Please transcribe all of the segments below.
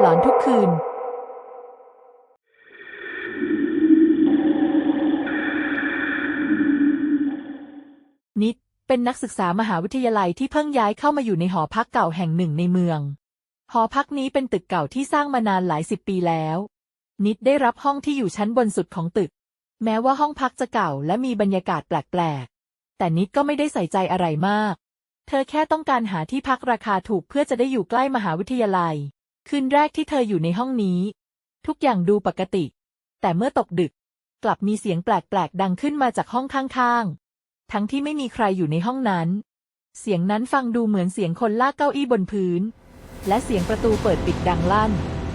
หลอนทุกคืน นิดเป็นนักศึกษามหาวิทยาลัยที่เพิ่งย้ายเข้ามาอยู่ในหอพักเก่าแห่งหนึ่งในเมือง หอพักนี้เป็นตึกเก่าที่สร้างมานานหลายสิบปีแล้ว นิดได้รับห้องที่อยู่ชั้นบนสุดของตึก แม้ว่าห้องพักจะเก่าและมีบรรยากาศแปลกๆ แต่นิดก็ไม่ได้ใส่ใจอะไรมาก เธอแค่ต้องการหาที่พักราคาถูกเพื่อจะได้อยู่ใกล้มหาวิทยาลัย คืนแรกที่เธออยู่ในห้องนี้ ทุกอย่างดูปกติ แต่เมื่อตกดึก กลับมีเสียงแปลกๆ ดังขึ้นมาจากห้องข้างๆ ทั้งที่ไม่มีใครอยู่ในห้องนั้น เสียงนั้นฟังดูเหมือนเสียงคนลากเก้าอี้บนพื้น และเสียงประตูเปิดปิดดังลั่น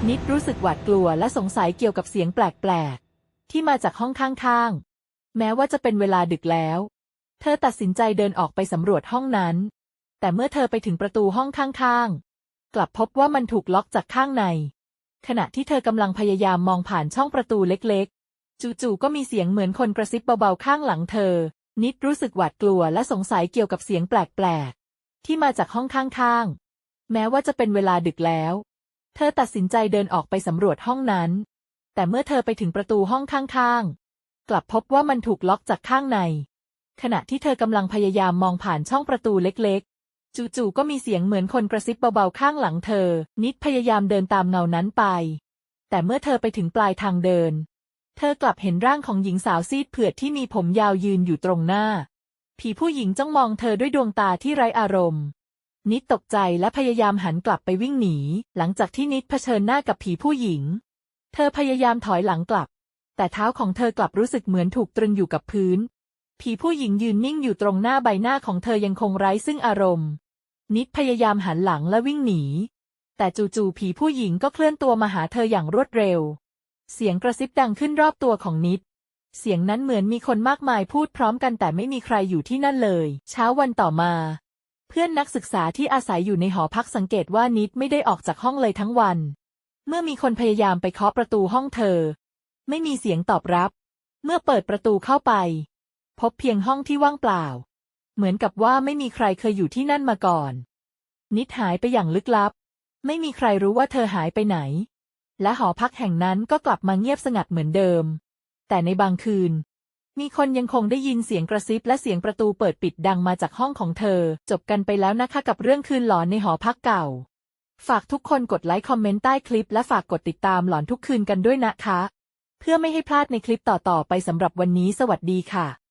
นิดรู้สึกหวาดกลัวและสงสัยเกี่ยวกับเสียงแปลกๆ ที่มาจากห้องข้างๆ แม้ว่าจะเป็นเวลาดึกแล้ว เธอตัดสินใจเดินออกไปสำรวจห้องนั้น แต่เมื่อเธอไปถึงประตูห้องข้างๆ กลับพบว่ามันถูกล็อกจากข้างใน ขณะที่เธอกำลังพยายามมองผ่านช่องประตูเล็กๆ จู่ๆก็มีเสียงเหมือนคนกระซิบเบาๆข้างหลังเธอ นิดรู้สึกหวาดกลัวและสงสัยเกี่ยวกับเสียงแปลกๆ ที่มาจากห้องข้างๆ แม้ว่าจะเป็นเวลาดึกแล้ว เธอตัดสินใจเดินออกไปสำรวจห้องนั้น แต่เมื่อเธอไปถึงประตูห้องข้างๆ กลับพบว่ามันถูกล็อกจากข้างใน ขณะที่เธอกำลังพยายามมองผ่านช่องประตูเล็กๆ จู่ๆก็มีเสียงเหมือนคนกระซิบเบาๆข้างหลังเธอ นิดพยายามเดินตามเงานั้นไป แต่เมื่อเธอไปถึงปลายทางเดิน เธอกลับเห็นร่างของหญิงสาวซีดเผือดที่มีผมยาวยืนอยู่ตรงหน้า ผีผู้หญิงจ้องมองเธอด้วยดวงตาที่ไร้อารมณ์ นิดตกใจและพยายามหันกลับไปวิ่งหนี หลังจากที่นิดเผชิญหน้ากับผีผู้หญิง เธอพยายามถอยหลังกลับ แต่เท้าของเธอกลับรู้สึกเหมือนถูกตรึงอยู่กับพื้น ผีผู้หญิงยืนนิ่งอยู่ตรงหน้าใบหน้าของเธอยังคงไร้ซึ่งอารมณ์ นิดพยายามหันหลังและวิ่งหนี แต่จู่ๆผีผู้หญิงก็เคลื่อนตัวมาหาเธออย่างรวดเร็ว เสียงกระซิบดังขึ้นรอบตัวของนิด เสียงนั้นเหมือนมีคนมากมายพูดพร้อมกันแต่ไม่มีใครอยู่ที่นั่นเลย เช้าวันต่อมา เพื่อนนักศึกษาที่อาศัยอยู่ในหอพักสังเกตว่านิดไม่ได้ออกจากห้องเลยทั้งวัน เมื่อมีคนพยายามไปเคาะประตูห้องเธอ ไม่มีเสียงตอบรับ เมื่อเปิดประตูเข้าไป พบเพียงห้องที่ว่างเปล่า เหมือนกับว่าไม่มีใครเคยอยู่ที่นั่นมาก่อน นิดหายไปอย่างลึกลับ ไม่มีใครรู้ว่าเธอหายไปไหน และหอพักแห่งนั้นก็กลับมาเงียบสงัดเหมือนเดิม แต่ในบางคืน มีคนยังคงได้ยินเสียงกระซิบและเสียงประตูเปิดปิดดังมาจากห้องของเธอ จบกันไปแล้วนะคะกับเรื่องคืนหลอนในหอพักเก่า ฝากทุกคนกดไลค์คอมเมนต์ใต้คลิปและฝากกดติดตามหลอนทุกคืนกันด้วยนะคะ เพื่อไม่ให้พลาดในคลิปต่อๆไปสำหรับวันนี้สวัสดีค่ะ